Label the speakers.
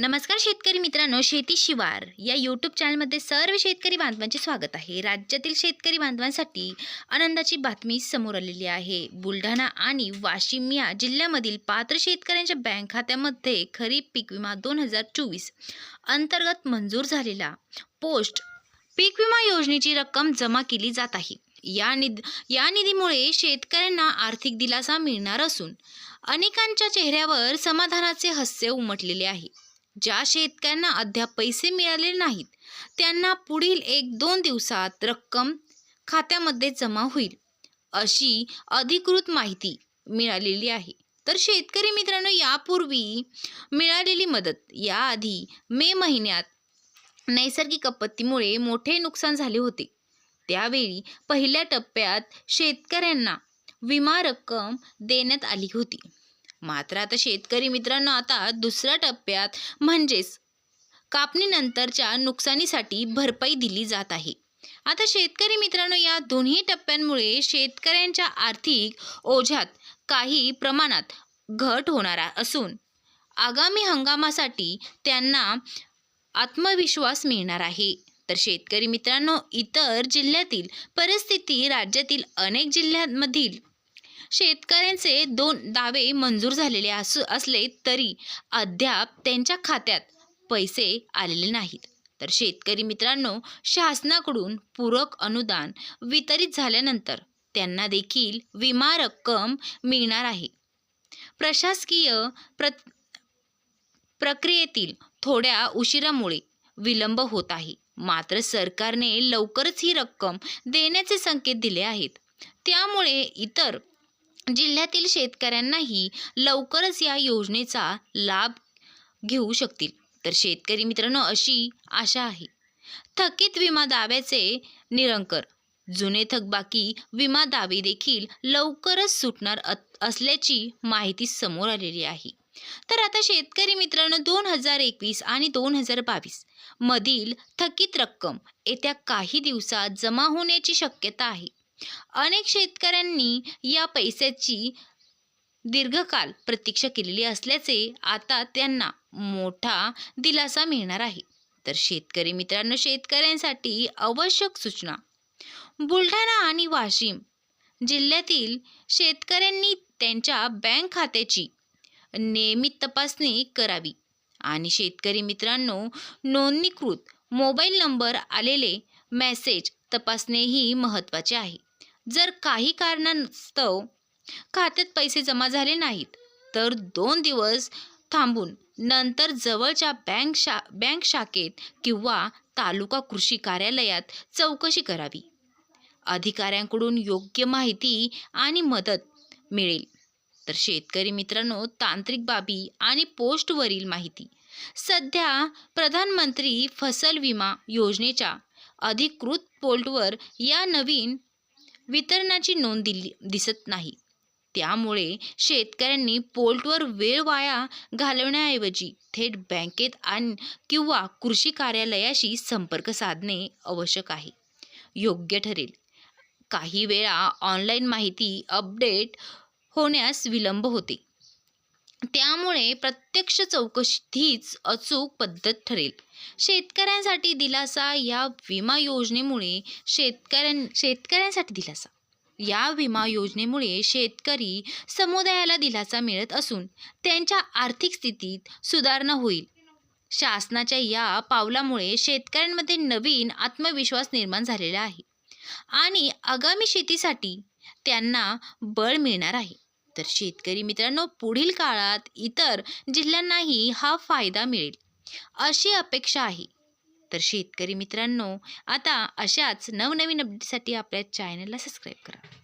Speaker 1: नमस्कार शेतकरी मित्रांनो शेती शिवार या यूट्यूब चॅनलमध्ये सर्व शेतकरी बांधवांचे स्वागत आहे. राज्यातील शेतकरी बांधवांसाठी आनंदाची बातमी समोर आलेली आहे. बुलढाणा आणि वाशिम या जिल्ह्यामधील पात्र शेतकऱ्यांच्या बँक खात्यामध्ये खरीप पीक विमा दोन हजार चोवीस अंतर्गत मंजूर झालेला पोस्ट पीक विमा योजनेची रक्कम जमा केली जात आहे. या निध या निधीमुळे शेतकऱ्यांना आर्थिक दिलासा मिळणार असून अनेकांच्या चेहऱ्यावर समाधानाचे हास्य उमटलेले आहे. ज्या शेतकऱ्यांना अद्याप पैसे मिळाले नाहीत त्यांना पुढील एक दोन दिवसात रक्कम खात्यामध्ये जमा होईल अशी अधिकृत माहिती मिळालेली आहे. तर शेतकरी मित्रांनो यापूर्वी मिळालेली मदत याआधी मे महिन्यात नैसर्गिक आपत्तीमुळे मोठे नुकसान झाले होते. त्यावेळी पहिल्या टप्प्यात शेतकऱ्यांना विमा रक्कम देण्यात आली होती. मात्र आता शेतकरी मित्रांनो आता दुसऱ्या टप्प्यात म्हणजेच कापणीनंतरच्या नुकसानीसाठी भरपाई दिली जात आहे. आता शेतकरी मित्रांनो या दोन्ही टप्प्यांमुळे शेतकऱ्यांच्या आर्थिक ओझ्यात काही प्रमाणात घट होणार असून आगामी हंगामासाठी त्यांना आत्मविश्वास मिळणार आहे. तर शेतकरी मित्रांनो इतर जिल्ह्यातील परिस्थिती राज्यातील अनेक जिल्ह्यांमधील शेतकऱ्यांचे दोन दावे मंजूर झालेले असू असले तरी अद्याप त्यांच्या खात्यात पैसे आलेले नाहीत. तर शेतकरी मित्रांनो शासनाकडून पूरक अनुदान वितरित झाल्यानंतर त्यांना देखील विमा रक्कम मिळणार आहे. प्रशासकीय प्र प्रक्रियेतील थोड्या उशिरामुळे विलंब होत आहे. मात्र सरकारने लवकरच ही रक्कम देण्याचे संकेत दिले आहेत. त्यामुळे इतर जिल्ह्यातील शेतकऱ्यांनाही लवकरच या योजनेचा लाभ घेऊ शकतील. तर शेतकरी मित्रांनो अशी आशा आहे. थकीत विमा दाव्याचे निरंकर. जुने थकबाकी विमा दावे देखील लवकरच सुटणार अत- असल्याची माहिती समोर आलेली आहे. तर आता शेतकरी मित्रांनो दोन हजार एकवीस आणि दोन हजार बावीस मधील थकीत रक्कम येत्या काही दिवसात जमा होण्याची शक्यता आहे. अनेक शेतकऱ्यांनी या पैशाची दीर्घकाल प्रतीक्षा केलेली असल्याचे आता त्यांना मोठा दिलासा मिळणार आहे. तर शेतकरी मित्रांनो शेतकऱ्यांसाठी आवश्यक सूचना. बुलढाणा आणि वाशिम जिल्ह्यातील शेतकऱ्यांनी त्यांच्या बँक खात्याची नियमित तपासणी करावी. आणि शेतकरी मित्रांनो नोंदणीकृत मोबाईल नंबर आलेले मेसेज तपासणेही महत्त्वाचे आहे. जर काही कारणास्तव खात्यात पैसे जमा झाले नाहीत तर दोन दिवस थांबून नंतर जवळच्या बँक शा बँक शाखेत किंवा तालुका कृषी कार्यालयात चौकशी करावी. अधिकाऱ्यांकडून योग्य माहिती आणि मदत मिळेल. तर शेतकरी मित्रांनो तांत्रिक बाबी आणि पोस्टवरील माहिती. सध्या प्रधानमंत्री फसल विमा योजनेच्या अधिकृत पोर्टवर या नवीन वितरणाची नोंद दिली दिसत नाही. त्यामुळे शेतकऱ्यांनी पोर्टवर वेळ वाया घालवण्याऐवजी थेट बँकेत आणि किंवा कृषी कार्यालयाशी संपर्क साधणे आवश्यक आहे. योग्य ठरेल. काही वेळा ऑनलाईन माहिती अपडेट होण्यास विलंब होते. त्यामुळे प्रत्यक्ष चौकशी हीच अचूक पद्धत ठरेल. शेतकऱ्यांसाठी दिलासा या विमा योजनेमुळे शेतकऱ्यां शेतकऱ्यांसाठी दिलासा. या विमा योजनेमुळे शेतकरी समुदायाला दिलासा मिळत असून त्यांच्या आर्थिक स्थितीत सुधारणा होईल. शासनाच्या या पावलामुळे शेतकऱ्यांमध्ये नवीन आत्मविश्वास निर्माण झालेला आहे आणि आगामी शेतीसाठी त्यांना बळ मिळणार आहे. तर शेतकरी मित्रांनो पुढील काळात इतर जिल्ह्यांनाही हा फायदा मिळेल अशी अपेक्षा आहे. तर शेतकरी मित्रांनो आता अशाच नवनवीन अपडेटसाठी आपल्या चॅनलला सबस्क्राईब करा.